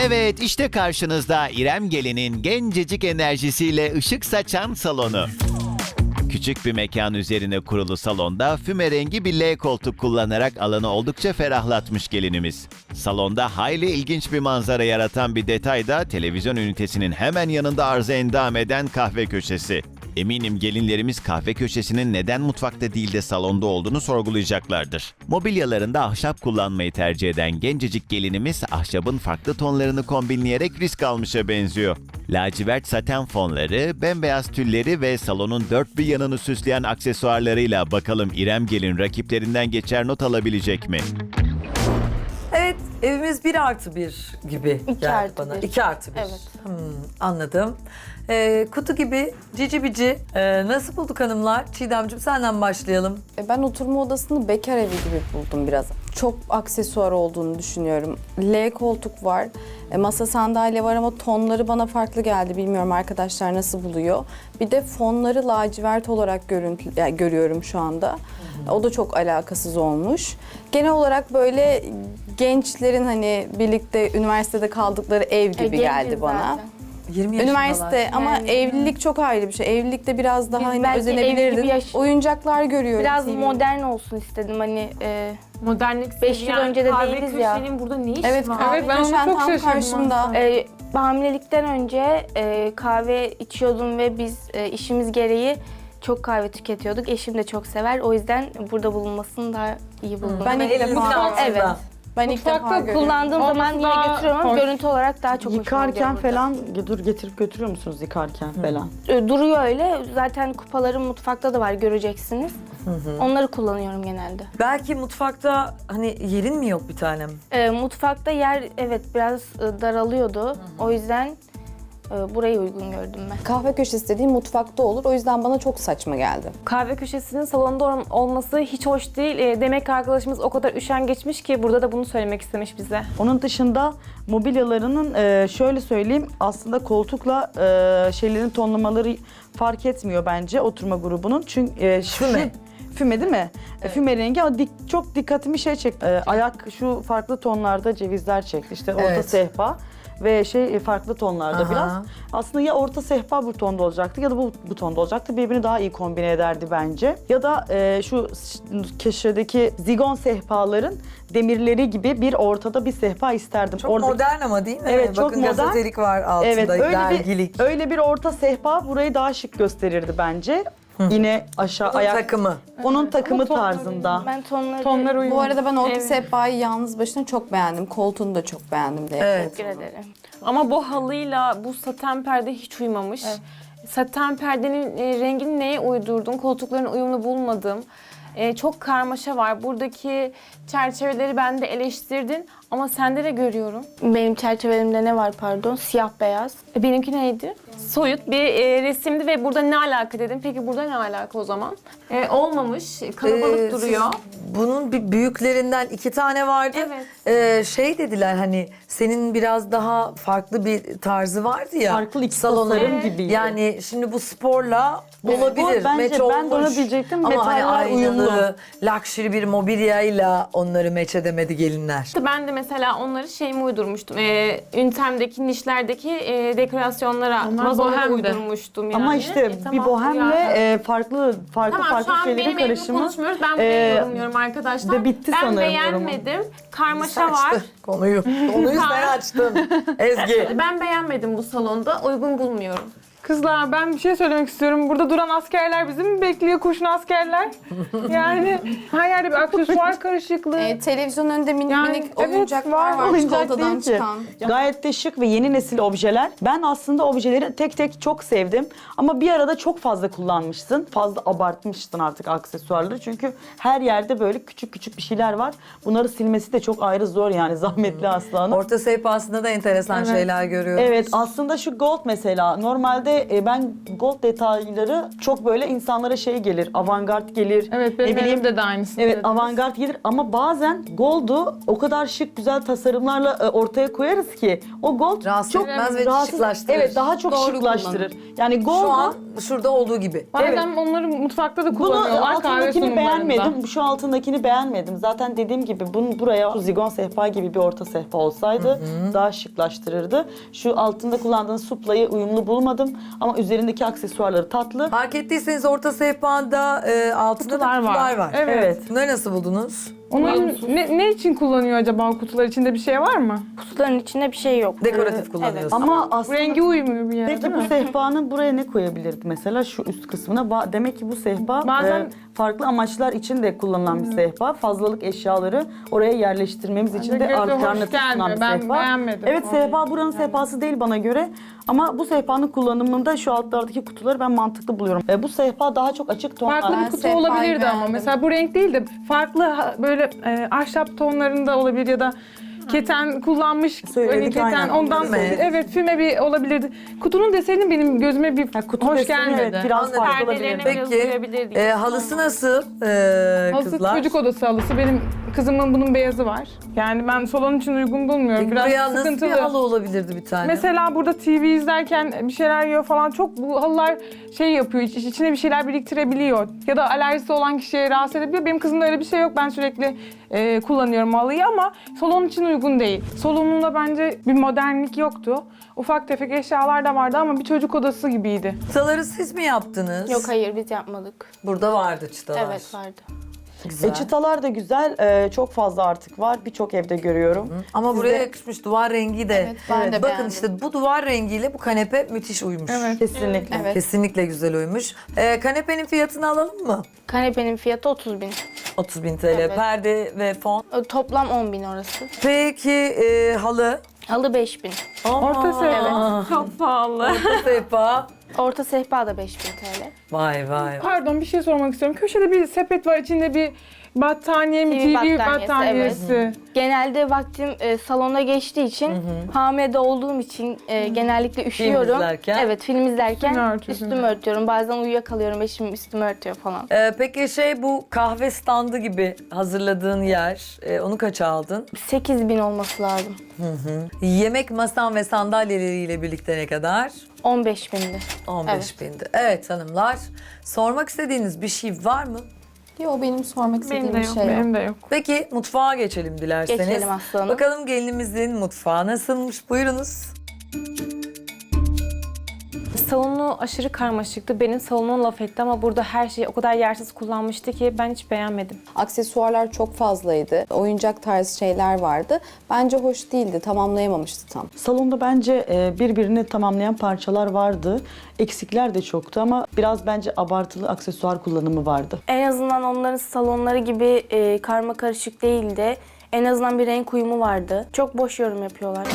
Evet işte karşınızda İrem Gelin'in gencecik enerjisiyle ışık saçan salonu. Küçük bir mekan üzerine kurulu salonda füme rengi bir L koltuk kullanarak alanı oldukça ferahlatmış gelinimiz. Salonda hayli ilginç bir manzara yaratan bir detay da televizyon ünitesinin hemen yanında arıza endam eden kahve köşesi. Eminim gelinlerimiz kahve köşesinin neden mutfakta değil de salonda olduğunu sorgulayacaklardır. Mobilyalarında ahşap kullanmayı tercih eden gencecik gelinimiz ahşabın farklı tonlarını kombinleyerek risk almışa benziyor. Lacivert saten fonları, bembeyaz tülleri ve salonun dört bir yanını süsleyen aksesuarlarıyla bakalım İrem Gelin rakiplerinden geçer not alabilecek mi? Evimiz bir artı bir gibi İki geldi artı bana. bir. İki artı bir. Evet. Hmm, anladım. Ee, kutu gibi, cici bici. Ee, nasıl bulduk hanımlar? Çiğdemciğim senden başlayalım. E, Ben oturma odasını bekar evi gibi buldum biraz. Çok aksesuar olduğunu düşünüyorum. L koltuk var, e, masa sandalye var ama tonları bana farklı geldi. Bilmiyorum arkadaşlar nasıl buluyor. Bir de fonları lacivert olarak görüntü, yani görüyorum şu anda. O da çok alakasız olmuş. Genel olarak böyle gençlerin hani birlikte üniversitede kaldıkları ev gibi E, geldi genciz bana. zaten. 20 yaşındalar. Üniversite ama Yani- evlilik çok ayrı bir şey. Evlilikte biraz daha Biz hani belki özenebilirdin. yaş- Oyuncaklar görüyorum. Biraz TV'de. modern olsun istedim hani e, Modernlik Beş yıl önce de değiliz ya. köşenin burada ne işi Evet var? kahve Evet, ben ona köşen çok tam şaşırdım karşımda. e, hamilelikten önce e, kahve içiyordum ve biz e, işimiz gereği çok kahve tüketiyorduk. Eşim de çok sever. O yüzden burada bulunmasını daha iyi buldum. Ben ilk Elinizin defa. Evet. Ben ilk defa Mutfakta görüyorum. Kullandığım zaman Olması yine daha götürüyorum ama hoş. görüntü olarak daha çok hoşuma Yıkarken gidiyor burada. falan dur getirip götürüyor musunuz yıkarken falan? E, Duruyor öyle. Zaten kupalarım mutfakta da var göreceksiniz. Onları kullanıyorum genelde. Belki mutfakta hani yerin mi yok bir tanem? E, mutfakta yer evet biraz e, daralıyordu. O yüzden burayı uygun gördüm ben. Kahve köşesi dediğim mutfakta olur. O yüzden bana çok saçma geldi. Kahve köşesinin salonda ol- olması hiç hoş değil. E, demek ki arkadaşımız o kadar üşengeçmiş ki burada da bunu söylemek istemiş bize. Onun dışında mobilyalarının e, şöyle söyleyeyim aslında koltukla e, şeylerin tonlamaları fark etmiyor bence oturma grubunun. Çünkü e, şu- Füme. Füme değil mi? E, Füme rengi ama dik, çok dikkatimi şey çekti. E, ayak şu farklı tonlarda cevizler çekti. İşte orta Evet. sehpa ve şey e, farklı tonlarda Aha. biraz. Aslında ya orta sehpa bu tonda olacaktı ya da bu, bu tonda olacaktı. Birbirini daha iyi kombine ederdi bence. Ya da e, şu köşedeki zigon sehpaların demirleri gibi bir ortada bir sehpa isterdim. Çok Orada- modern ama değil mi? Evet, çok Bakın modern. gazetelik var altında, Evet öyle dergilik. bir, öyle bir orta sehpa burayı daha şık gösterirdi bence. Yine aşağı ayak takımı. onun takımı tonları tarzında. Ben tonları, Tonlar uyumlu. Bu arada ben orta sehpayı yalnız başına çok beğendim. Koltuğunu da çok beğendim de. Evet. teşekkür ederim. Ama bu halıyla bu saten perde hiç uymamış. Saten perdenin e, rengini neye uydurdun? Koltukların uyumlu bulmadım. E, çok karmaşa var. Buradaki çerçeveleri ben de eleştirdin ama sende de görüyorum. Benim çerçevelerimde ne var pardon? Siyah beyaz. E, benimki neydi? Soyut bir e, resimdi ve burada ne alaka dedim. Peki burada ne alaka o zaman? E, olmamış, kalabalık Ee, duruyor. bunun bir büyüklerinden iki tane vardı. Evet. Ee, şey dediler hani senin biraz daha farklı bir tarzı vardı ya. Farklı iki tasarım gibiydi. Yani şimdi bu sporla olabilir. Bu bence ben de onu olmuş. diyecektim. Ama hani Metaller aynalı, uyumlu. luxury bir mobilyayla onları meç edemedi gelinler. İşte ben de mesela onları şey mi uydurmuştum? E, ünitemdeki, nişlerdeki e, dekorasyonlara, Onlar vazolara bohemdi. uydurmuştum yani. Ama işte E, bir tamam, bohemle uyar. e, farklı farklı Tamam şu farklı an şeylerin benim evimi karışımı. konuşmuyoruz. Ben burayı e, yorumluyorum arkadaşlar. de bitti ben sanırım beğenmedim. Karmaşa var. Açtı konuyu. Konuyu sen açtın. Ezgi. Ben beğenmedim bu salonda. Uygun bulmuyorum. Kızlar ben bir şey söylemek istiyorum. Burada duran askerler bizi mi bekliyor? Kurşun askerler. Yani her yerde bir aksesuar karışıklığı. E, televizyonun önünde minik Yani minik evet, oyuncaklar var. var, Oyuncak çikolatadan değil ki. çıkan. Gayet de şık ve yeni nesil objeler. Ben aslında objeleri tek tek çok sevdim. Ama bir arada çok fazla kullanmışsın. Fazla abartmışsın artık aksesuarları. Çünkü her yerde böyle küçük küçük bir şeyler var. Bunları silmesi de çok ayrı zor yani zahmetli aslanım. Orta sehpasında da enteresan şeyler görüyorum. Evet aslında şu gold mesela normalde genelde e, ben gold detayları çok böyle insanlara şey gelir, avantgard gelir. Evet benim ne bileyim, elimde de aynısını Evet dediniz. avantgard gelir ama bazen gold'u o kadar şık güzel tasarımlarla e, ortaya koyarız ki o gold Rahatsız çok etmez ve rahatsız- şıklaştırır. Evet daha çok Doğru şıklaştırır. Yani gold'u Şu an şurada olduğu gibi. Bazen onları mutfakta da bunu kullanıyorlar kahve altındakini sunumlarında. beğenmedim. Şu altındakini beğenmedim. Zaten dediğim gibi bunun buraya zigon sehpa gibi bir orta sehpa olsaydı daha şıklaştırırdı. Şu altında kullandığınız suplayı uyumlu bulmadım ama üzerindeki aksesuarları tatlı. Fark ettiyseniz orta sehpada e, altında Kutular kutular var. var. Evet. Bunları nasıl buldunuz? Onun ne, ne için kullanıyor acaba o kutular içinde bir şey var mı? Kutuların içinde bir şey yok. Dekoratif Ee, kullanıyorsunuz. Ama aslında Rengi uymuyor bir yere Peki değil bu sehpanın buraya ne koyabilirdi mesela şu üst kısmına? Ba- Demek ki bu sehpa Bazen- e, farklı amaçlar için de kullanılan bir sehpa. Fazlalık eşyaları oraya yerleştirmemiz için de göze hoş alternatif gelmiyor. sunan bir Ben sehpa. beğenmedim Evet orayı. sehpa buranın sehpası değil bana göre. Ama bu sehpanın kullanımında şu altlardaki kutuları ben mantıklı buluyorum. E, bu sehpa daha çok açık tonlar. Farklı Ben bir kutu sehpayı olabilirdi ama beğendim. mesela bu renk değil de farklı ha- böyle e, ahşap tonlarında olabilir ya da keten kullanmış Söyledik, hani keten aynen. ondan Füme. evet füme bir olabilirdi. Kutunun deseni benim gözüme bir Ha, kutu hoş deseni gelmedi. evet, biraz Anladım. farklı Perdelerine olabilir. biraz Peki, uyabilirdik. E, halısı nasıl e, Halısı kızlar? çocuk odası halısı. Benim kızımın bunun beyazı var. Yani ben salon için uygun bulmuyorum. Peki Biraz buraya nasıl sıkıntılı. bir halı olabilirdi bir tane? Mesela burada TV izlerken bir şeyler yiyor falan çok bu halılar şey yapıyor iç- içine bir şeyler biriktirebiliyor. Ya da alerjisi olan kişiye rahatsız edebiliyor. Benim kızımda öyle bir şey yok. Ben sürekli e, kullanıyorum halıyı ama salon için uygun değil. Salonunda bence bir modernlik yoktu. Ufak tefek eşyalar da vardı ama bir çocuk odası gibiydi. Çıtaları siz mi yaptınız? Yok hayır biz yapmadık. Burada vardı çıtalar. Evet vardı. Güzel. E, çıtalar da güzel. e, çok fazla artık var. Birçok evde görüyorum. Ama buraya Sizde- yakışmış duvar rengi de. Evet, ben de Bakın beğendim. işte bu duvar rengiyle bu kanepe müthiş uymuş. Evet. Kesinlikle. Evet. Kesinlikle güzel uymuş. Ee, kanepenin fiyatını alalım mı? Kanepenin fiyatı 30 bin. 30 bin TL. Evet. Perde ve fon. Toplam 10 bin orası. Peki e, halı? Halı 5 bin. Orta sehpa. Çok pahalı. Orta sehpa. Orta sehpa da 5 bin TL. Vay vay. Pardon bir şey sormak istiyorum. Köşede bir sepet var içinde bir battaniye mi? TV TV battaniyesi, battaniyesi. Genelde vaktim e, salonda geçtiği için, hamile olduğum için e, genellikle üşüyorum. izlerken? Evet, film izlerken Üstünü örtüyorsun. üstümü örtüyorum. Bazen uyuyakalıyorum, eşim üstümü örtüyor falan. Ee, peki şey bu kahve standı gibi hazırladığın yer. e, onu kaça aldın? 8 bin olması lazım. Yemek masan ve sandalyeleriyle birlikte ne kadar? 15 bindi. 15 Evet. bindi. Evet hanımlar. Sormak istediğiniz bir şey var mı? Yok benim sormak istediğim Benim de bir yok. şey yok. Benim de yok. Peki mutfağa geçelim dilerseniz. Geçelim Aslı Hanım. Bakalım gelinimizin mutfağı nasılmış? Buyurunuz. Salonu aşırı karmaşıktı. Benim salonum laf etti ama burada her şeyi o kadar yersiz kullanmıştı ki ben hiç beğenmedim. Aksesuarlar çok fazlaydı. Oyuncak tarzı şeyler vardı. Bence hoş değildi. Tamamlayamamıştı tam. Salonda bence e, birbirini tamamlayan parçalar vardı. Eksikler de çoktu ama biraz bence abartılı aksesuar kullanımı vardı. En azından onların salonları gibi e, karma karışık değildi. En azından bir renk uyumu vardı. Çok boş yorum yapıyorlar.